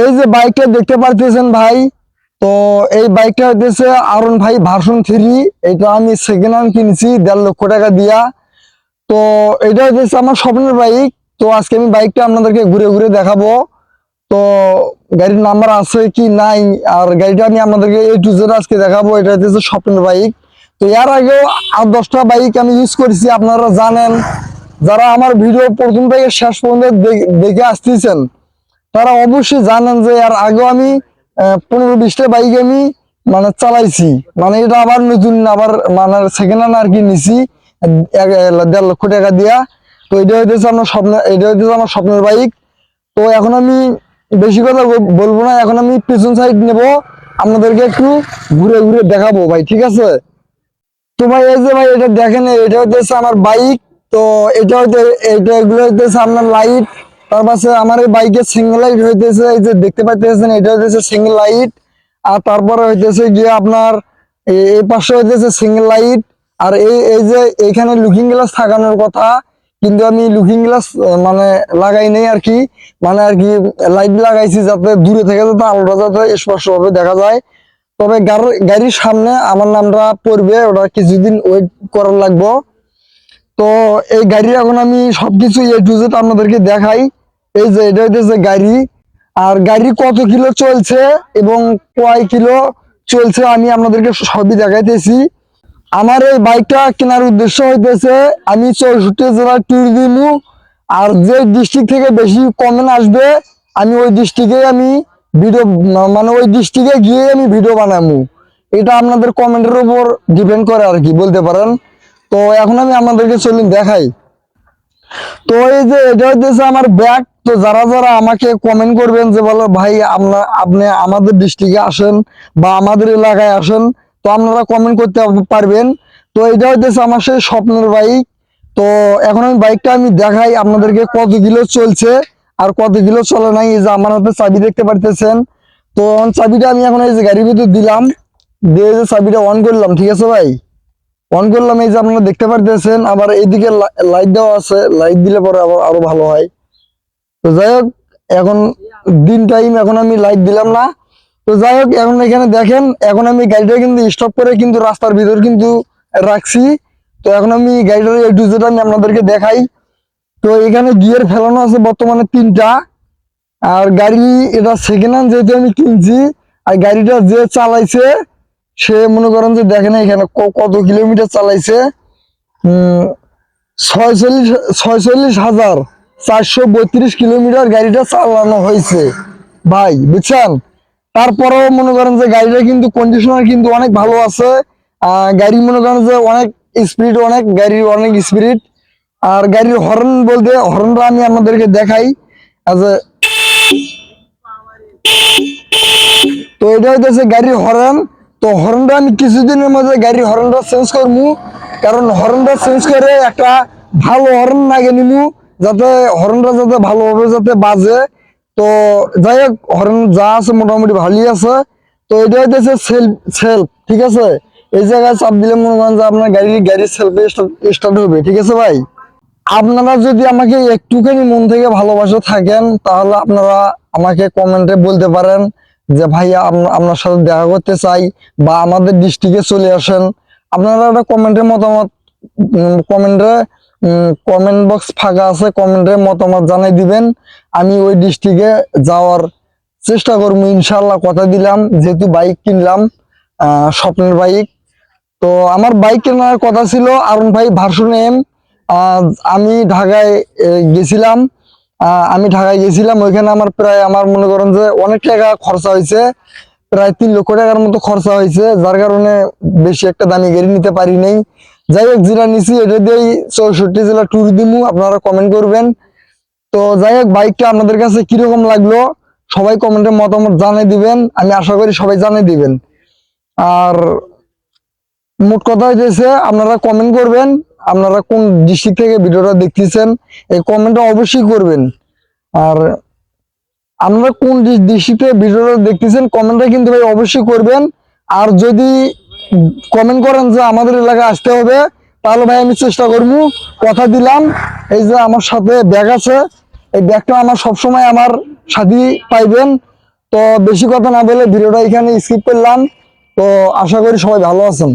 এই যে বাইকটা দেখতে পারতেছেন ভাই, তো এই বাইকটা হইতেছে আরন ভাই ভার্সন থ্রি এটা আমি সেকেন্ড হ্যান্ড কিনেছি, দেড় লক্ষ টাকা দিয়া। তো এটা হইতেছে আমার স্বপ্নের বাইক, তো আজকে আমি বাইকটা আপনাদেরকে ঘুরে ঘুরে দেখাবো। তো গাড়ির নাম্বার আছে কি নাই, আর গাড়িটা আমি আপনাদেরকে এ টু জেড আজকে দেখাবো, এটা হইতেছে স্বপ্নের বাইক। তো এর আগেও আর দশটা বাইক আমি ইউজ করেছি, আপনারা জানেন। যারা আমার ভিডিও প্রথম থেকে শেষ পর্যন্ত দেখে আসতেছেন তারা অবশ্যই জানেন যে আর আগেও আমি পনেরো বিশটা বাইক আমি মানে চালাইছি। মানে এটা আবার নতুন, আবার মানে সেকেন্ড হ্যান্ড আর কি নিছি। দেড় লক্ষ টাকা দিয়া। তো এটা হইতেছে আমার স্বপ্ন, এটা হইতেছে আমার স্বপ্নের বাইক তো এখন আমি বেশি কথা বল- বলব না, এখন আমি পিছন সাইড নেব। আপনাদেরকে একটু ঘুরে ঘুরে দেখাবো ভাই, ঠিক আছে? তো ভাই, এই যে ভাই, এটা দেখেন, এটা হইতেছে আমার বাইক তো এটা হইতে, এটা এগুলো হইতেছে আপনার লাইট তার পাশে আমার এই বাইকের সিঙ্গেল লাইট হইতেছে, এই যে দেখতে পাইতেছেন, এটা হইতেছে সিঙ্গেল লাইট আর তারপরে হইতেছে গিয়ে আপনার এই পাশে হইতেছে সিঙ্গেল লাইট আর এই এই যে এইখানে লুকিং গ্লাস থাকানোর কথা, কিন্তু আমি লুকিং গ্লাস মানে লাগাই নেই আর কি। মানে আর কি লাইট লাগাইছি যাতে দূরে থেকে যাতে আলোটা যাতে স্পষ্টভাবে দেখা যায়। তবে গাড়ির সামনে আমার নামটা পড়বে, ওটা কিছুদিন ওয়েট করার লাগবো। তো এই গাড়ি এখন আমি সবকিছু এ টু জেড আপনাদেরকে দেখাই। এই যে, এটা হইতেছে গাড়ি। আর গাড়ি কত কিলো চলছে এবং কয় কিলো চলছে আমি আপনাদেরকে সবই দেখাইতেছি। আমার এই বাইকটা কেনার উদ্দেশ্য হইতেছে, আমি চৌষট্টি জেলার ট্যুর দিব আর যে ডিস্ট্রিক্ট থেকে বেশি কমেন্ট আসবে, আমি ওই ডিস্ট্রিক্টে আমি ভিডিও মানে ওই ডিস্ট্রিক্টে গিয়ে আমি ভিডিও বানাবো এটা আপনাদের কমেন্টের উপর ডিপেন্ড করে আর কি, বলতে পারেন। তো এখন আমি আপনাদেরকে চলুন দেখাই। তো এই যে, এটা হইতেছে আমার ব্যাগ তো যারা যারা আমাকে কমেন্ট করবেন যে বলো, ভাই আপনার আপনি আমাদের ডিস্ট্রিক্টে আসেন বা আমাদের এলাকায় আসেন, তো আপনারা কমেন্ট করতে পারবেন। তো এটা হইতেছে আমার সেই স্বপ্নের বাইক তো এখন আমি বাইকটা আমি দেখাই আপনাদেরকে কত কিলো চলছে আর কত কিলো চলে নাই। এই যে আমার হাতে চাবি দেখতে পারতেছেন। তো চাবিটা আমি এখন এই যে গাড়ির ভিতর দিলাম। দিয়ে যে চাবিটা অন করলাম, ঠিক আছে ভাই? অন করলাম, এই যে আপনারা দেখতে পারতেছেন। আবার এইদিকে লাইট দেওয়া আছে। লাইট দিলে পরে আবার আরও ভালো হয়। তো যাই হোক, এখন দিন টাইম এখন আমি লাইট দিলাম না। তো যাই হোক, এখন এখানে দেখেন, এখন আমি গাড়িটা কিন্তু স্টপ করে কিন্তু রাস্তার ভিতর কিন্তু রাখছি। তো এখন আমি গাড়িটার এ টু আমি আপনাদেরকে দেখাই। তো এখানে গিয়ার ফেলানো আছে বর্তমানে তিনটা। আর গাড়ি এটা সেকেন্ড হ্যান্ড যেহেতু আমি কিনছি, আর গাড়িটা যে চালাইছে, সে মনে করেন যে দেখেন এখানে কত কিলোমিটার চালাইছে। ছয়চল্লিশ ছয়চল্লিশ হাজার। চারশো বত্রিশ কিলোমিটার গাড়িটা চালানো হয়েছে। ভাই, বুঝছেন? তারপরেও মনে করেন যে গাড়িটা কিন্তু কন্ডিশনার কিন্তু অনেক ভালো আছে। গাড়ি মনে করেন যে অনেক স্পিড অনেক গাড়ির অনেক স্পিড আর গাড়ির হর্ন বলতে হর্নটা আমি আপনাদেরকে দেখাই। তো এটা হইতেছে গাড়ির হর্ন তো হর্নটা আমি কিছুদিনের মধ্যে গাড়ির হর্নটা চেঞ্জ করব। কারণ হর্নটা চেঞ্জ করে একটা ভালো হর্ন লাগে নিমু যাতে হর্নটা যাতে ভালোভাবে যাতে বাজে। তো যাই হোক, হর্ন যা আছে মোটামুটি ভালোই আছে। তো এটা হইতেছে সেলফ সেলফ ঠিক আছে? এই জায়গায় চাপ দিলে মনে করেন যে আপনার গাড়ি গাড়ির সেলফে স্টার্ট হবে, ঠিক আছে ভাই? আপনারা যদি আমাকে একটুখানি মন থেকে ভালোবাসা থাকেন, তাহলে আপনারা আমাকে কমেন্টে বলতে পারেন যে, ভাইয়া আপনার সাথে দেখা করতে চাই বা আমাদের ডিস্ট্রিক্টে চলে আসেন। আপনারা একটা কমেন্টের মতামত কমেন্টে কমেন্ট বক্স ফাঁকা আছে কমেন্টে মতামত জানাই দিবেন। আমি ওই ডিস্ট্রিক্টে যাওয়ার চেষ্টা করব ইনশাল্লাহ কথা দিলাম। যেহেতু বাইক কিনলাম স্বপ্নের বাইক তো আমার বাইক কেনার কথা ছিল, আরুন ভাই ভার্সন এম আমি ঢাকায় গেছিলাম। আমি ঢাকায় গেছিলাম, ওইখানে আমার প্রায় আমার মনে করেন যে অনেক টাকা খরচা হয়েছে। প্রায় তিন লক্ষ টাকার মতো খরচা হয়েছে, যার কারণে বেশি একটা দামি গাড়ি নিতে পারি নাই। যাই হোক, যেটা নিছি এটা দিয়েই চৌষট্টি জেলা ট্যুর দিমু, আপনারা কমেন্ট করবেন। তো যাই হোক বাইকটা আপনাদের কাছে কীরকম লাগল, সবাই কমেন্টে মতামত জানিয়ে দিবেন, আমি আশা করি সবাই জানিয়ে দিবেন। আর মোট কথা হইতেছে, আপনারা কমেন্ট করবেন, আপনারা কোন ডিস্ট্রিক্ট থেকে ভিডিওটা দেখতেছেন, এই কমেন্টটা অবশ্যই করবেন। আর আপনারা কোন ডিস্ট্রিক্টে ভিডিওটা দেখতেছেন কমেন্টটা কিন্তু ভাই অবশ্যই করবেন। আর যদি কমেন্ট করেন যে আমাদের এলাকায় আসতে হবে। তাহলে ভাই আমি চেষ্টা করব। কথা দিলাম। এই যে আমার সাথে ব্যাগ আছে। এই ব্যাগটা আমার সবসময় আমার সাথে পাইবেন। তো বেশি কথা না বলে ভিডিওটা এখানে স্কিপ করলাম। তো আশা করি সবাই ভালো আছেন।